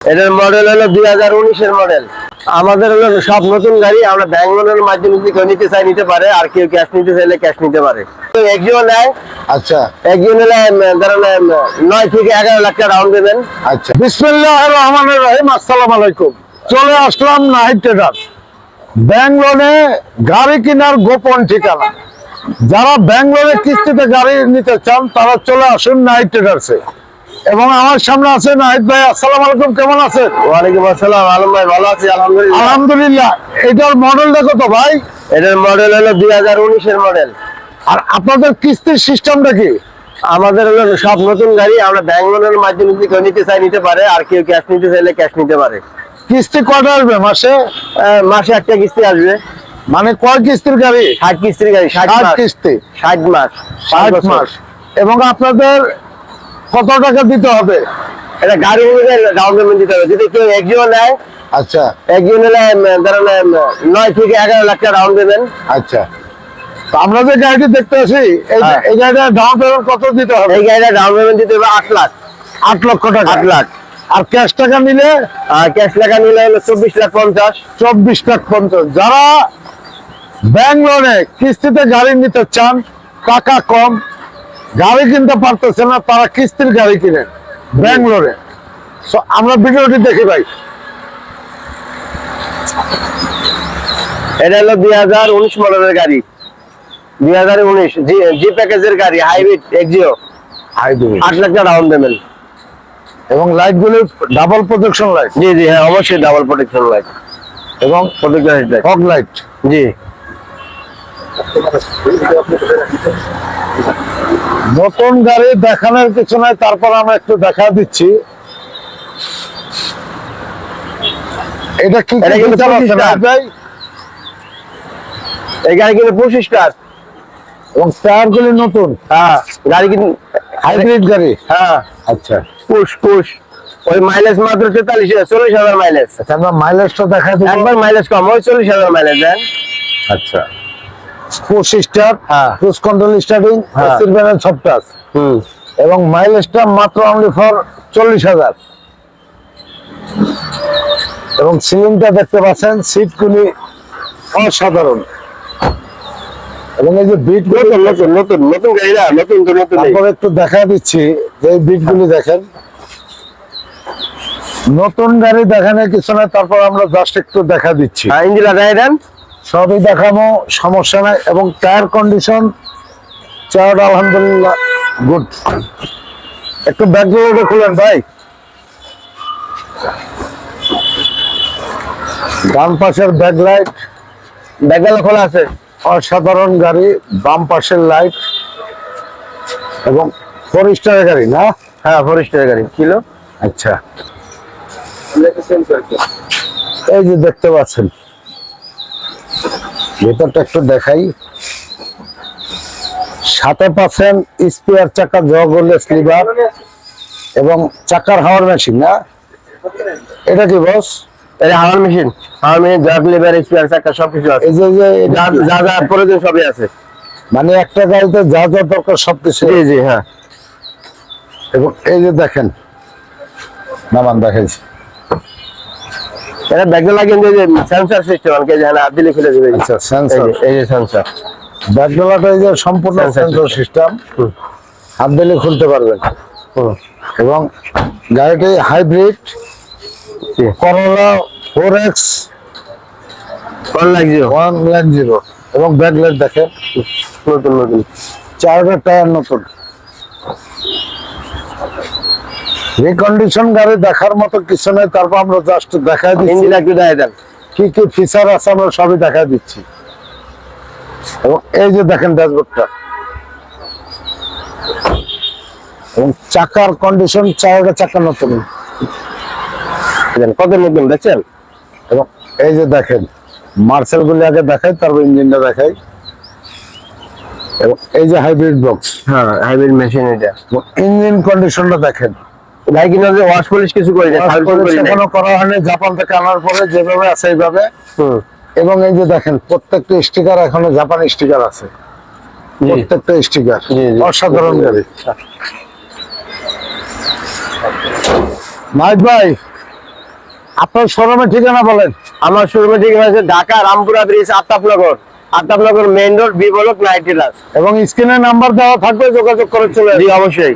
এটার মডেল হলো দুই হাজার উনিশের মডেল আমাদের হলো সব নতুন গাড়ি আমরা ব্যাংক লোনের মাধ্যমে যদি কেউ নিতে চাই নিতে পারে আর কেউ ক্যাশ নিতে চাইলে ক্যাশ নিতে পারে। একজন নেয় আচ্ছা। একজন হলে ধরেন নয় থেকে এগারো লাখ টাকা রাউন্ড দেবেন আচ্ছা। বিসমিল্লাহ রহমানের রহিম আসসালামু আলাইকুম। চলে আসলাম নাহিদ ট্রেডার ব্যাঙ্গলোরে গাড়ি কেনার গোপন ঠিকানা। যারা ব্যাঙ্গলোরে কিস্তিতে গাড়ি নিতে চান তারা চলে আসুন নাহিদ ট্রেডার্সে এবং আমার সামনে আছে নাহিদ ভাই আসসালামু আলাইকুম কেমন আছেন? ওয়ালাইকুম আসসালাম আলম ভাই ভালো আছি আলহামদুলিল্লাহ। আলহামদুলিল্লাহ। এটার মডেলটা কত ভাই? এটার মডেল হলো দুই হাজার উনিশের মডেল। আর আপনাদের কিস্তির সিস্টেমটা কি? আমাদের হলো সব নতুন গাড়ি আমরা ব্যাংক লোনের মাধ্যমে যদি কেউ নিতে চাই নিতে পারে আর কেউ ক্যাশ নিতে চাইলে ক্যাশ নিতে পারে। কিস্তি কটা আসবে মাসে? মাসে একটা কিস্তি আসবে। মানে কয় কিস্তির গাড়ি? ষাট কিস্তির গাড়ি ষাট কিস্তি। ষাট মাস ষাট। মাস। এবং আপনাদের কত টাকা দিতে হবে? এটা গাড়ি অনুযায়ী ডাউন পেমেন্ট দিতে হবে। যদি কেউ একজন নেয় আচ্ছা। একজন হলে উম, ধরেন নয় থেকে এগারো লাখ টাকা ডাউন দেবেন আচ্ছা। তো আমরা যে গাড়িটি দেখতে আছি এই। এই গাড়িটা ডাউন পেমেন্ট কত দিতে হবে? এই গাড়িটা ডাউন পেমেন্ট দিতে হবে আট লাখ। আট লক্ষ টাকা। আট লাখ। আর ক্যাশ টাকা নিলে? ক্যাশ টাকা নিলে হলো চব্বিশ লাখ পঞ্চাশ। চব্বিশ লাখ পঞ্চাশ। যারা ব্যাঙ্গলোরে কিস্তিতে গাড়ি নিতে চান টাকা কম গাড়ি কিনতে পারতেছে না তারা কিস্তির গাড়ি কিনে ব্যাঙ্গলোরে। আমরা ভিডিওটি দেখি ভাই। এটা হলো দুই হাজার উনিশ মডেলের গাড়ি। দুই হাজার উনিশ জি জি প্যাকেজের গাড়ি হাইব্রিড এক্সিও আট লাখ টাকা ডাউন পেমেন্ট এবং লাইট গুলি ডাবল প্রোটেকশন লাইট জি জি হ্যাঁ অবশ্যই ডাবল প্রোটেকশন লাইট এবং প্রোটেকশন লাইট ফগ লাইট জি। নতুন গাড়ি দেখানোর কিছু নাই তারপর আমরা একটু দেখা দিচ্ছি। এটা কি এটা কিন্তু feature আছে পঁচিশ না টাকা। ভাই? এই গাড়ি কিন্তু পঁচিশ টাকা এবং টায়ার গুলি নতুন? হ্যাঁ গাড়ি কিন্তু হাইব্রিড গাড়ি? হ্যাঁ। আচ্ছা। Push push. ওই মাইলেজ মাত্র তেতাল্লিশ চল্লিশ হাজার মাইলেজ আচ্ছা আমরা মাইলেজটা দেখা একবার মাইলেজ কম ওই চল্লিশ হাজার মাইলেজ দেন। আচ্ছা। হ্যাঁ। ক্রুজ কন্ট্রোল স্টার্টিং হ্যাঁ। এসির ব্যানেল সব টাচ এবং মাইলেজটা মাত্র অনলি ফর চল্লিশ হাজার। এবং সিলিংটা দেখতে পাচ্ছেন সিটগুলি অসাধারণ। এবং এই যে বিট নতুন নতুন নতুন নতুন গাড়ি নতুন তো নতুন তারপরে একটু দেখা দিচ্ছি যে বিটগুলি দেখেন। নতুন গাড়ি দেখানোর কিছু না তারপর আমরা জাস্ট একটু দেখা দিচ্ছি। হ্যাঁ ইঞ্জিলা দেন। সবই দেখাবো সমস্যা নাই। এবং টায়ার কন্ডিশন চাওয়াটা আলহামদুলিল্লাহ গুড একটু ব্যাকগ্রাউন্ডে খুলেন ভাই। ডান পাশের ব্যাক লাইট ব্যাগগুলো খোলা আছে। অসাধারণ গাড়ি বাম পাশের লাইট এবং ফোর স্টারের গাড়ি না? হ্যাঁ ফরেস্টের গাড়ি। কিলো আচ্ছা। এই যে দেখতে পাচ্ছেন। ভেতরটা একটু দেখাই। সাথে পাচ্ছেন স্পেয়ার চাকা জগলে স্লিভার এবং চাকার হাওয়ার মেশিন না? এটা কি বস? এটা হাওয়ার মেশিন। হাওয়ার মেশিন জাগ লিভার স্পেয়ার চাকা সবকিছু আছে। এই যে? যা যা প্রয়োজন সবই আছে। মানে একটা গাড়িতে যা যা দরকার সবকিছু। জি জি হ্যাঁ। এবং এই যে দেখেন নামান দেখাইছি। এটা ব্যাগে দিয়ে যে সেন্সর সিস্টেম আমাকে যে হাত দিলে খুলে দেবে। আচ্ছা সেন্সর এই যে সেন্সর ব্যাকডোলাটা এই যে সম্পূর্ণ সেন্সর সিস্টেম হাত দিলে খুলতে পারবেন এবং গাড়িটি হাইব্রিড। করোলা ফোর এক্স কোন লাগছে ওয়ান ল্যাক জিরো এবং ব্যাকলাইট দেখেন। নতুন নতুন। চারটা টায়ার নতুন। রিকন্ডিশন গাড়ি দেখার মতো কিছু নেই তারপর আমরা জাস্ট দেখা দিচ্ছি। একটু দেন। কি কি ফিচার আছে আমরা সবই দেখা দিচ্ছি। এবং এই যে দেখেন ড্যাশবোর্ডটা এবং চাকার কন্ডিশন চারটা চাকা নতুন। কত নতুন দেখছেন? এবং এই যে দেখেন মার্সেল গুলি আগে দেখাই তারপর ইঞ্জিনটা দেখাই। এবং এই যে হাইব্রিড বক্স হ্যাঁ হাইব্রিড মেশিন এটা। ইঞ্জিন কন্ডিশনটা দেখেন। গাড়ি কিনা যে ওয়াশ পলিশ কিছু করি না সার্ভিস করি না। সেখানে করা হয়নি জাপান থেকে আনার পরে যেভাবে আছে এইভাবে। এবং এই যে দেখেন প্রত্যেকটা স্টিকার এখনও জাপানি স্টিকার আছে। প্রত্যেকটা স্টিকার। অসাধারণ গাড়ি। নাইট ভাই আপনার শোরুমের ঠিকানা বলেন। আমার শোরুমের ঠিকানা আছে Dhaka Rampura bridge Aftabnagar Aftabnagar main road B block night এবং স্ক্রিনে নাম্বার দেওয়া থাকবে যোগাযোগ করে চলে অবশ্যই।